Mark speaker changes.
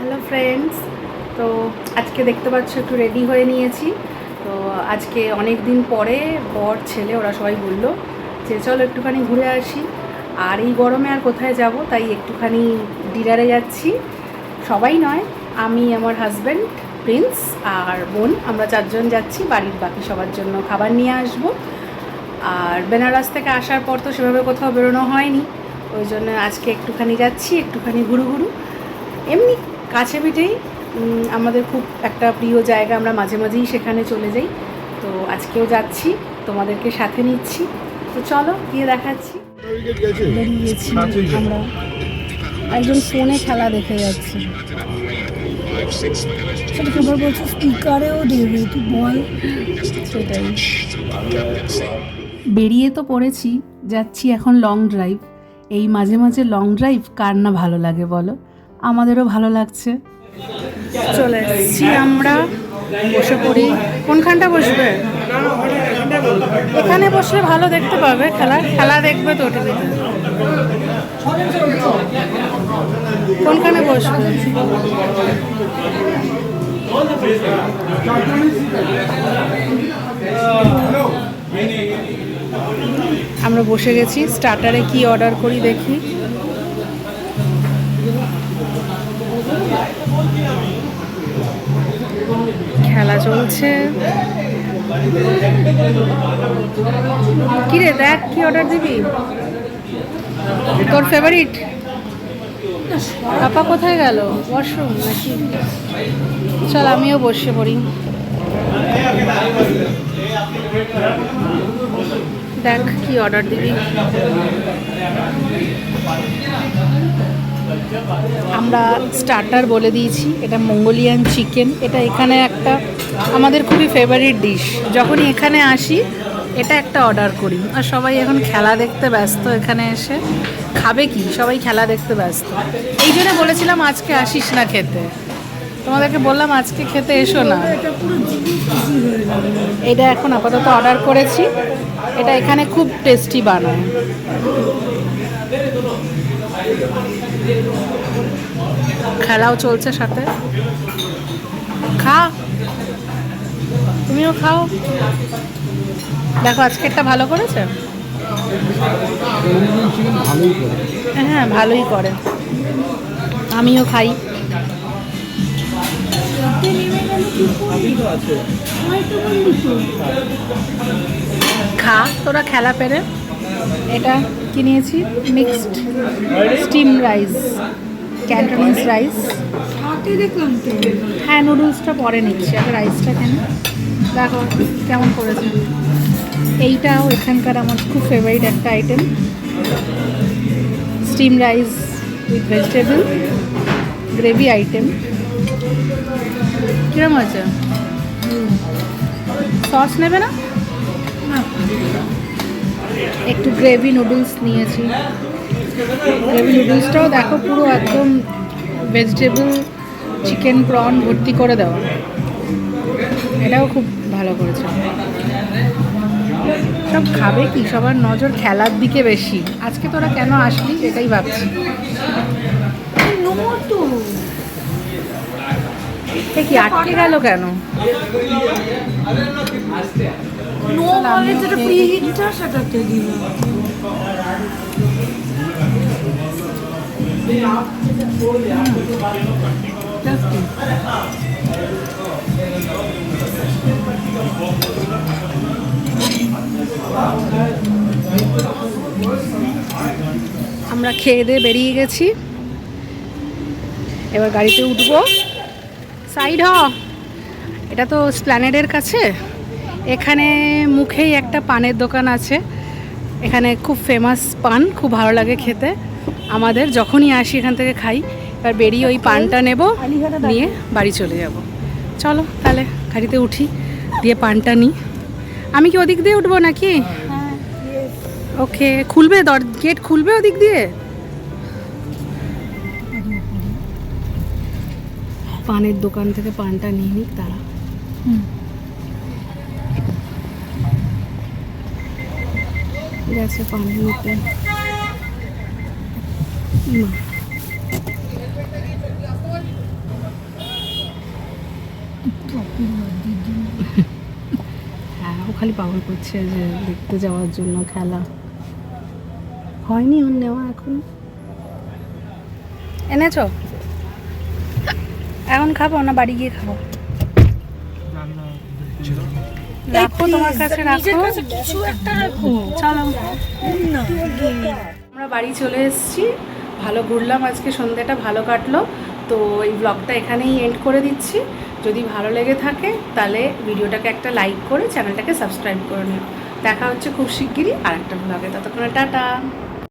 Speaker 1: Hello friends তো আজকে দেখতে পাচ্ছ একটু রেডি হয়ে নিয়েছি। তো আজকে অনেক দিন পরে বর, ছেলে, ওরা সবাই বলল যে চলো একটুখানি ঘুরে আসি। আর এই গরমে আর কোথায় যাব, তাই একটুখানি ডিনারে যাচ্ছি। সবাই নয়, আমি, আমার হাজব্যান্ড প্রিন্স আর বোন, আমরা চারজন যাচ্ছি, বাড়ির বাকি সবার জন্য খাবার নিয়ে আসব। আর বেনারস থেকে আসার পর তো সেভাবে কোথাও বেরোনো হয়নি, ওই জন্য আজকে একটুখানি যাচ্ছি, একটুখানি ঘুরু ঘুরু। এমনি কাছে পিঠেই আমাদের খুব একটা প্রিয় জায়গা আমরা মাঝে মাঝেই সেখানে চলে যাই। তো আজকেও যাচ্ছি, তোমাদেরকে সাথে নিচ্ছি। তো চলো গিয়ে দেখাচ্ছি। আমরা। একজন ফোনে খেলা দেখে যাচ্ছে।
Speaker 2: স্পিকারেও বল।
Speaker 1: সেটাই। বেরিয়ে তো পড়েছি, যাচ্ছি এখন লং ড্রাইভ এই মাঝে মাঝে লং ড্রাইভ কার না ভালো লাগে বলো? আমাদেরও ভালো লাগছে। চলে এসেছি আমরা, বসে পড়ি। কোনখানটা বসবে? এখানে বসলে ভালো দেখতে পাবে, খেলা খেলা দেখবে তো কোনখানে বসবে? আমরা বসে গেছি স্টার্টারে কি অর্ডার করি দেখি। খেলা চলছে। কিরে দেখ কি অর্ডার দিবি? তোর ফেভারিট পাপা কোথায় গেল? ওয়াশরুম নাকি? চল, আমিও বসে পড়ি। দেখ কি অর্ডার দিবি। আমরা স্টার্টার বলে দিয়েছি, এটা মঙ্গোলিয়ান চিকেন এটা এখানে একটা আমাদের খুবই ফেভারিট ডিশ যখনই এখানে আসি, এটা একটা অর্ডার করি। আর সবাই এখন খেলা দেখতে ব্যস্ত এখানে এসে। খাবে কি? সবাই খেলা দেখতে ব্যস্ত। এই জন্য বলেছিলাম আজকে আসিস না খেতে। তোমাদেরকে বললাম আজকে খেতে এসো না।
Speaker 2: এটা
Speaker 1: এখন আপাতত অর্ডার করেছি। এটা এখানে খুব টেস্টি বানায়। খেলাও চলছে সাথে। খা। তুমিও খাও। দেখো আজকেরটা ভালো করেছে? হ্যাঁ ভালোই করে। আমিও খাই। খা, তোরা খেলা পেরে। এটা কি নিয়েছি? Mixed steam rice Cantonese rice হ্যাঁ নুডলসটা পরে নিচ্ছি। আগে রাইসটা কেন? দেখো কেমন করেছে। এইটাও এখানকার আমার খুব ফেভারিট একটা item steam rice with vegetable gravy item কিরম আছে সস নেবে না? একটু গ্রেভি নুডলস নিয়েছি। নুডলসটাও দেখো পুরো একদম ভেজিটেবল চিকেন প্রন ভর্তি করে দেওয়া। এটাও খুব ভালো করেছে। সব খাবে কি? সবার নজর খেলার দিকে বেশি। আজকে তোরা কেন আসলি? এটাই ভাবছি। কি, আটকে গেল কেন? আমরা খেয়ে দিয়ে বেরিয়ে গেছি। এবার গাড়িতে উঠবো। সাইড হ। এটা তো স্প্ল্যানেডের কাছে। এখানে মুখেই একটা পানের দোকান আছে। এখানে খুব ফেমাস পান, খুব ভালো লাগে খেতে। আমাদের যখনই আসি এখান থেকে খাই এবার বেরিয়ে ওই পানটা নেব নিয়ে বাড়ি চলে যাব। চলো তাহলে গাড়িতে উঠি দিয়ে পানটা নিই। আমি কি ওদিক দিয়ে উঠবো নাকি?
Speaker 2: হ্যাঁ
Speaker 1: ওকে খুলবে দর গেট খুলবে ওদিক দিয়ে? পানের দোকান থেকে পানটা নিয়ে নিক তারা। গেছে পান নিতে। হ্যাঁ ও খালি পাগল করছে যে দেখতে যাওয়ার জন্য খেলা। হয়নি ওর নেওয়া এখন। এনেছো? এখন খাব না বাড়ি গিয়ে খাব? রাখো তোমার কাছে রাখো। চলো। আমরা বাড়ি চলে এসেছি। ভালো ঘুরলাম আজকে, সন্ধ্যাটা ভালো কাটলো। তো এই ব্লগটা এখানেই এন্ড করে দিচ্ছি। যদি ভালো লেগে থাকে, তাহলে ভিডিওটাকে একটা লাইক করে চ্যানেলটাকে সাবস্ক্রাইব করে নিও। দেখা হচ্ছে খুব শিগগিরই আর একটা ব্লগে ততক্ষণে টাটা!